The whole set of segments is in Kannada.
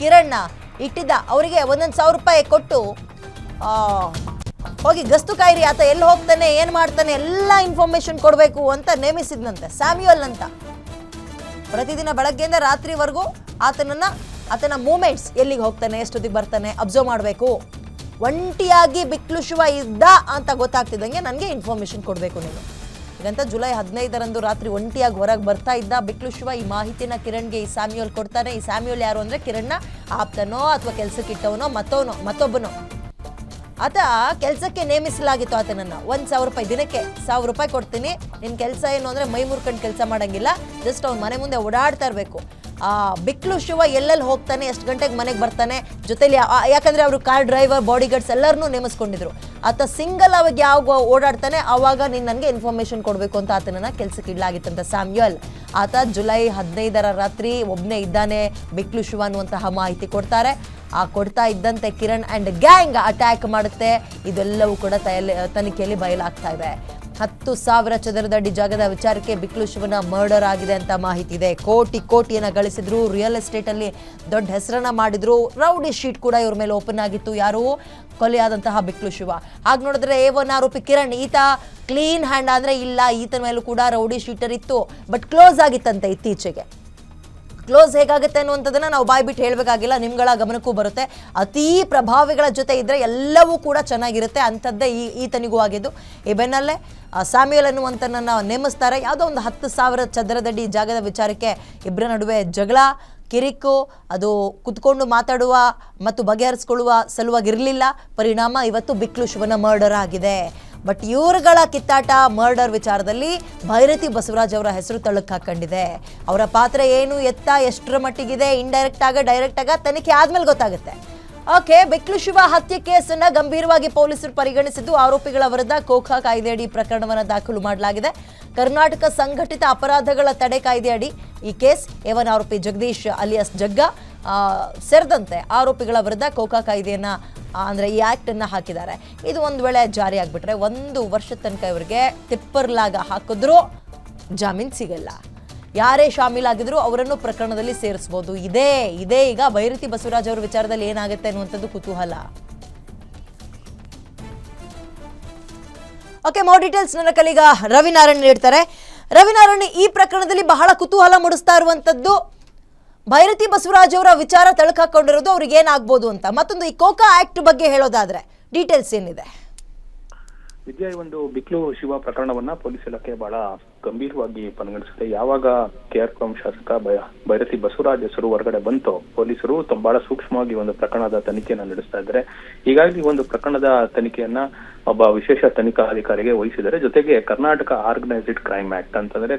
ಕಿರಣ್ ಇಟ್ಟಿದ್ದ ಅವರಿಗೆ ಒಂದೊಂದು ಸಾವಿರ ರೂಪಾಯಿ ಕೊಟ್ಟು ಹೋಗಿ ಗಸ್ತು ಕಾಯಿರಿ, ಆತ ಎಲ್ಲಿ ಹೋಗ್ತಾನೆ, ಏನು ಮಾಡ್ತಾನೆ, ಎಲ್ಲ ಇನ್ಫಾರ್ಮೇಶನ್ ಕೊಡಬೇಕು ಅಂತ ನೇಮಿಸಿದ್ನಂತೆ, ಸ್ಯಾಮ್ಯುಯಲ್ ಅಂತ. ಪ್ರತಿದಿನ ಬೆಳಗ್ಗೆಯಿಂದ ರಾತ್ರಿವರೆಗೂ ಆತನನ್ನ, ಆತನ ಮೂಮೆಂಟ್ಸ್ ಎಲ್ಲಿಗೆ ಹೋಗ್ತಾನೆ, ಎಷ್ಟೊತ್ತಿಗೆ ಬರ್ತಾನೆ ಅಬ್ಸರ್ವ್ ಮಾಡಬೇಕು. ಒಂಟಿಯಾಗಿ ಬಿಕ್ಲುಶುವ ಇದ್ದ ಅಂತ ಗೊತ್ತಾಗ್ತಿದ್ದಂಗೆ ನನಗೆ ಇನ್ಫಾರ್ಮೇಶನ್ ಕೊಡಬೇಕು ನೀನು. ಈಗಂತ ಜುಲೈ ಹದಿನೈದರಂದು ರಾತ್ರಿ ಒಂಟಿಯಾಗಿ ಹೊರಗೆ ಬರ್ತಾ ಇದ್ದ ಬಿಕ್ಲು ಶಿವ ಈ ಮಾಹಿತಿನ ಕಿರಣ್ಗೆ ಈ ಸ್ಯಾಮ್ಯೂಲ್ ಕೊಡ್ತಾನೆ. ಈ ಸ್ಯಾಮ್ಯೂಲ್ ಯಾರು ಅಂದ್ರೆ ಕಿರಣ್ನ ಆಪ್ತನೋ ಅಥವಾ ಕೆಲಸಕ್ಕಿಟ್ಟವನೋ ಮತ್ತವನೋ ಮತ್ತೊಬ್ಬನೋ. ಆತ ಕೆಲಸಕ್ಕೆ ನೇಮಿಸಲಾಗಿತ್ತು ಆತನನ್ನ. ಒಂದ್ ಸಾವಿರ ರೂಪಾಯಿ ದಿನಕ್ಕೆ ಸಾವಿರ ರೂಪಾಯಿ ಕೊಡ್ತೀನಿ. ನಿನ್ ಕೆಲಸ ಏನು ಅಂದ್ರೆ ಮೈ ಮುರ್ಕೊಂಡು ಕೆಲಸ ಮಾಡಂಗಿಲ್ಲ. ಜಸ್ಟ್ ಅವ್ನ ಮನೆ ಮುಂದೆ ಓಡಾಡ್ತಾ ಇರಬೇಕು. ಬಿಕ್ಲು ಶಿವ ಎಲ್ಲೆಲ್ಲಿ ಹೋಗ್ತಾನೆ, ಎಷ್ಟು ಗಂಟೆಗೆ ಮನೆಗೆ ಬರ್ತಾನೆ, ಜೊತೆಲಿ ಯಾಕಂದರೆ ಅವರು ಕಾರ್ ಡ್ರೈವರ್ ಬಾಡಿ ಗಾರ್ಡ್ಸ್ ಎಲ್ಲರನ್ನೂ ನೇಮಿಸ್ಕೊಂಡಿದ್ರು. ಆತ ಸಿಂಗಲ್ ಅವಾಗ ಯಾವ ಓಡಾಡ್ತಾನೆ, ಅವಾಗ ನೀನು ನನಗೆ ಇನ್ಫಾರ್ಮೇಷನ್ ಕೊಡಬೇಕು ಅಂತ ಆತನನ್ನು ಕೆಲಸಕ್ಕೆ ಇಡಲಾಗಿತ್ತಂತ ಸ್ಯಾಮ್ಯುಯಲ್. ಆತ ಜುಲೈ ಹದಿನೈದರ ರಾತ್ರಿ ಒಬ್ಬನೇ ಇದ್ದಾನೆ, ಬಿಕ್ಲು ಶಿವ ಅನ್ನುವಂತಹ ಮಾಹಿತಿ ಕೊಡ್ತಾರೆ. ಆ, ಕೊಡ್ತಾ ಇದ್ದಂತೆ ಕಿರಣ್ ಅಂಡ್ ಗ್ಯಾಂಗ್ ಅಟ್ಯಾಕ್ ಮಾಡುತ್ತೆ. ಇದೆಲ್ಲವೂ ಕೂಡ ತಯಲ್, ತನಿಖೆಯಲ್ಲಿ ಬಯಲಾಗ್ತಾ ಇದೆ. ಹತ್ತು ಸಾವಿರ ಚದರದಡಿ ಜಾಗದ ವಿಚಾರಕ್ಕೆ ಬಿಕ್ಲು ಶಿವನ ಮರ್ಡರ್ ಆಗಿದೆ ಅಂತ ಮಾಹಿತಿ ಇದೆ. ಕೋಟಿ ಕೋಟಿಯನ್ನು ಗಳಿಸಿದ್ರು ರಿಯಲ್ ಎಸ್ಟೇಟ್ ಅಲ್ಲಿ ದೊಡ್ಡ ಹೆಸರನ್ನ ಮಾಡಿದ್ರು ರೌಡಿ ಶೀಟ್ ಕೂಡ ಇವ್ರ ಮೇಲೆ ಓಪನ್ ಆಗಿತ್ತು ಯಾರು? ಕೊಲೆಯಾದಂತಹ ಬಿಕ್ಲು ಶಿವ. ಹಾಗೆ ನೋಡಿದ್ರೆ ಎ ಒನ್ ಆರೋಪಿ ಕಿರಣ್, ಈತ ಕ್ಲೀನ್ ಹ್ಯಾಂಡ್ ಅಂದ್ರೆ ಇಲ್ಲ, ಈತನ ಮೇಲೂ ಕೂಡ ರೌಡಿ ಶೀಟರ್ ಇತ್ತು ಬಟ್ ಕ್ಲೋಸ್ ಆಗಿತ್ತಂತೆ ಇತ್ತೀಚೆಗೆ. ಕ್ಲೋಸ್ ಹೇಗಾಗುತ್ತೆ ಅನ್ನುವಂಥದ್ದನ್ನ ನಾವು ಬಾಯ್ ಬಿಟ್ಟು ಹೇಳಬೇಕಾಗಿಲ್ಲ, ನಿಮ್ಗಳ ಗಮನಕ್ಕೂ ಬರುತ್ತೆ. ಅತೀ ಪ್ರಭಾವಿಗಳ ಜೊತೆ ಇದ್ರೆ ಎಲ್ಲವೂ ಕೂಡ ಚೆನ್ನಾಗಿರುತ್ತೆ ಅಂಥದ್ದೇ ಈ ಈತನಿಗೂ ಆಗಿದ್ದು. ಈ ಬೆನ್ನಲ್ಲೇ ಸ್ಯಾಮ್ಯುಯಲ್ ಅನ್ನುವಂಥನ್ನ ನೇಮಿಸ್ತಾರೆ. ಯಾವುದೋ ಒಂದು ಹತ್ತು ಸಾವಿರ ಚದರದಡಿ ಜಾಗದ ವಿಚಾರಕ್ಕೆ ಇಬ್ಬರ ನಡುವೆ ಜಗಳ, ಕಿರಿಕು, ಅದು ಕುತ್ಕೊಂಡು ಮಾತಾಡುವ ಮತ್ತು ಬಗೆಹರಿಸ್ಕೊಳ್ಳುವ ಸಲುವಾಗಿರಲಿಲ್ಲ. ಪರಿಣಾಮ ಇವತ್ತು ಬಿಕ್ಲು ಶಿವನ ಮರ್ಡರ್ ಆಗಿದೆ. ಬಟ್ ಇವರುಗಳ ಕಿತ್ತಾಟ ಮರ್ಡರ್ ವಿಚಾರದಲ್ಲಿ ಭೈರತಿ ಬಸವರಾಜ್ ಅವರ ಹೆಸರು ತಳಕ್ ಹಾಕೊಂಡಿದೆ. ಅವರ ಪಾತ್ರ ಏನು, ಎತ್ತ, ಎಷ್ಟರ ಮಟ್ಟಿಗಿದೆ ಇಂಡೈರೆಕ್ಟ್ ಆಗ ಡೈರೆಕ್ಟ್ ಆಗ ತನಿಖೆ ಆದ್ಮೇಲೆ ಗೊತ್ತಾಗುತ್ತೆ. ಓಕೆ ಬೆಕ್ಲು ಶಿವ ಹತ್ಯೆ ಕೇಸನ್ನ ಗಂಭೀರವಾಗಿ ಪೊಲೀಸರು ಪರಿಗಣಿಸಿದ್ದು ಆರೋಪಿಗಳ ವಿರುದ್ಧ ಕೋಖಾ ಕಾಯ್ದೆಯಡಿ ಪ್ರಕರಣವನ್ನು ದಾಖಲು ಮಾಡಲಾಗಿದೆ. ಕರ್ನಾಟಕ ಸಂಘಟಿತ ಅಪರಾಧಗಳ ತಡೆ ಕಾಯ್ದೆಯಡಿ ಈ ಕೇಸ್ ಏವನ್ ಆರೋಪಿ ಜಗದೀಶ್ ಅಲಿಯಾಸ್ ಜಗ್ಗ ಸೇರಿದಂತೆ ಆರೋಪಿಗಳ ವಿರುದ್ಧ ಕೋಕಾ ಕಾಯ್ದೆಯನ್ನ ಅಂದ್ರೆ ಈ ಆಕ್ಟ್ ಅನ್ನ ಹಾಕಿದ್ದಾರೆ. ಇದು ಒಂದು ವೇಳೆ ಜಾರಿ ಆಗ್ಬಿಟ್ರೆ ಒಂದು ವರ್ಷದ ತನಕ ಇವರಿಗೆ ತಿಪ್ಪರ್ಲಾಗ ಹಾಕಿದ್ರೂ ಜಾಮೀನು ಸಿಗಲ್ಲ. ಯಾರೇ ಶಾಮೀಲಾಗಿದ್ರು ಅವರನ್ನು ಪ್ರಕರಣದಲ್ಲಿ ಸೇರಿಸ್ಬೋದು. ಇದೇ ಇದೇ ಈಗ ಬೈರತಿ ಬಸವರಾಜ್ ಅವರ ವಿಚಾರದಲ್ಲಿ ಏನಾಗುತ್ತೆ ಅನ್ನುವಂಥದ್ದು ಕುತೂಹಲ. ಓಕೆ ಮೋರ್ ಡೀಟೇಲ್ಸ್ ನನ್ನ ಕಲೀಗ ರವಿನಾರಾಯಣ್ ನೀಡ್ತಾರೆ. ರವಿನಾರಾಯಣ್ ಈ ಪ್ರಕರಣದಲ್ಲಿ ಬಹಳ ಕುತೂಹಲ ಮೂಡಿಸ್ತಾ ಇರುವಂತದ್ದು ಭೈರತಿ ಬಸವರಾಜ್ ಅವರ ವಿಚಾರ ತಳಕಾಕೊಂಡಿರೋದು ಅವ್ರಿಗೆ ಏನಾಗ್ಬೋದು ಅಂತ. ಮತ್ತೊಂದು ಈ ಕೋಕಾ ಆಕ್ಟ್ ಬಗ್ಗೆ ಹೇಳೋದಾದ್ರೆ ಡೀಟೇಲ್ಸ್ ಏನಿದೆ? ವಿದ್ಯಾ ಒಂದು ಬಿಕ್ಲು ಶಿವ ಪ್ರಕರಣವನ್ನ ಪೊಲೀಸ್ ಇಲಾಖೆ ಬಹಳ ಗಂಭೀರವಾಗಿ ಪರಿಗಣಿಸುತ್ತೆ. ಯಾವಾಗ ಕೆ ಆರ್ ಪುರಂ ಶಾಸಕ ಭೈರತಿ ಬಸವರಾಜ್ ಹೆಸರು ಹೊರಗಡೆ ಬಂತು, ಪೊಲೀಸರು ಬಹಳ ಸೂಕ್ಷ್ಮವಾಗಿ ಒಂದು ಪ್ರಕರಣದ ತನಿಖೆಯನ್ನ ನಡೆಸ್ತಾ ಇದ್ದಾರೆ. ಹೀಗಾಗಿ ಒಂದು ಪ್ರಕರಣದ ತನಿಖೆಯನ್ನ ಒಬ್ಬ ವಿಶೇಷ ತನಿಖಾಧಿಕಾರಿಗೆ ವಹಿಸಿದರೆ, ಜೊತೆಗೆ ಕರ್ನಾಟಕ ಆರ್ಗನೈಸ್ಡ್ ಕ್ರೈಮ್ ಆಕ್ಟ್ ಅಂತಂದ್ರೆ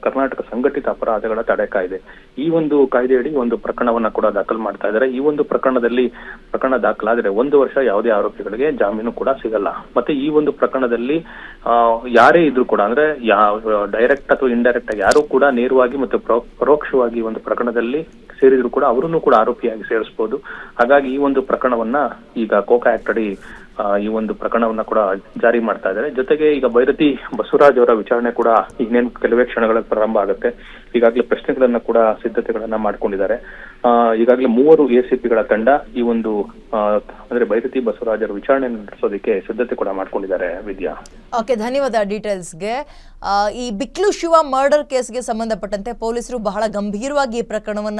ಕರ್ನಾಟಕ ಸಂಘಟಿತ ಅಪರಾಧಗಳ ತಡೆ ಕಾಯ್ದೆ ಈ ಒಂದು ಕಾಯ್ದೆಯಡಿ ಒಂದು ಪ್ರಕರಣವನ್ನ ಕೂಡ ದಾಖಲು ಮಾಡ್ತಾ ಇದ್ದಾರೆ. ಈ ಒಂದು ಪ್ರಕರಣದಲ್ಲಿ ಪ್ರಕರಣ ದಾಖಲಾದ್ರೆ ಒಂದು ವರ್ಷ ಯಾವುದೇ ಆರೋಪಿಗಳಿಗೆ ಜಾಮೀನು ಕೂಡ ಸಿಗಲ್ಲ. ಮತ್ತೆ ಈ ಒಂದು ಪ್ರಕರಣದಲ್ಲಿ ಯಾರೇ ಇದ್ರು ಕೂಡ ಅಂದ್ರೆ ಡೈರೆಕ್ಟ್ ಅಥವಾ ಇಂಡೈರೆಕ್ಟ್ ಆಗಿ ಯಾರು ಕೂಡ ನೇರವಾಗಿ ಮತ್ತು ಪರೋ- ಪರೋಕ್ಷವಾಗಿ ಒಂದು ಪ್ರಕರಣದಲ್ಲಿ ಸೇರಿದ್ರು ಕೂಡ ಅವರನ್ನು ಕೂಡ ಆರೋಪಿಯಾಗಿ ಸೇರಿಸಬಹುದು ಹಾಗಾಗಿ ಈ ಒಂದು ಪ್ರಕರಣವನ್ನ ಈಗ ಕೋಕಾ ಆಕ್ಟ್ ಅಡಿ ಈ ಒಂದು ಪ್ರಕರಣವನ್ನ ಕೂಡ ಜಾರಿ ಮಾಡ್ತಾ ಇದ್ದಾರೆ. ಜೊತೆಗೆ ಈಗ ಭೈರತಿ ಬಸವರಾಜ್ ಅವರ ವಿಚಾರಣೆ ಕೂಡ ಇನ್ನೇನು ಕೆಲವೇ ಕ್ಷಣಗಳಲ್ಲಿ ಪ್ರಾರಂಭ ಆಗುತ್ತೆ. ಈಗಾಗಲೇ ಪ್ರಶ್ನೆಗಳನ್ನ ಕೂಡ ಸಿದ್ಧತೆಗಳನ್ನ ಮಾಡ್ಕೊಂಡಿದ್ದಾರೆ. ಈಗಾಗಲೇ ಮೂವರು ಎಸಿಪಿಗಳ ತಂಡ ಈ ಒಂದು ಅಂದ್ರೆ ಭೈರತಿ ಅವರ ವಿಚಾರಣೆ ನಡೆಸೋದಕ್ಕೆ ಸಿದ್ಧತೆ ಕೂಡ ಮಾಡ್ಕೊಂಡಿದ್ದಾರೆ ವಿದ್ಯಾ. ಓಕೆ, ಧನ್ಯವಾದ ಡೀಟೇಲ್ಸ್ಗೆ. ಈ ಬಿಕ್ಲು ಶಿವ ಮರ್ಡರ್ ಕೇಸ್ಗೆ ಸಂಬಂಧಪಟ್ಟಂತೆ ಪೊಲೀಸರು ಬಹಳ ಗಂಭೀರವಾಗಿ ಈ ಪ್ರಕರಣವನ್ನ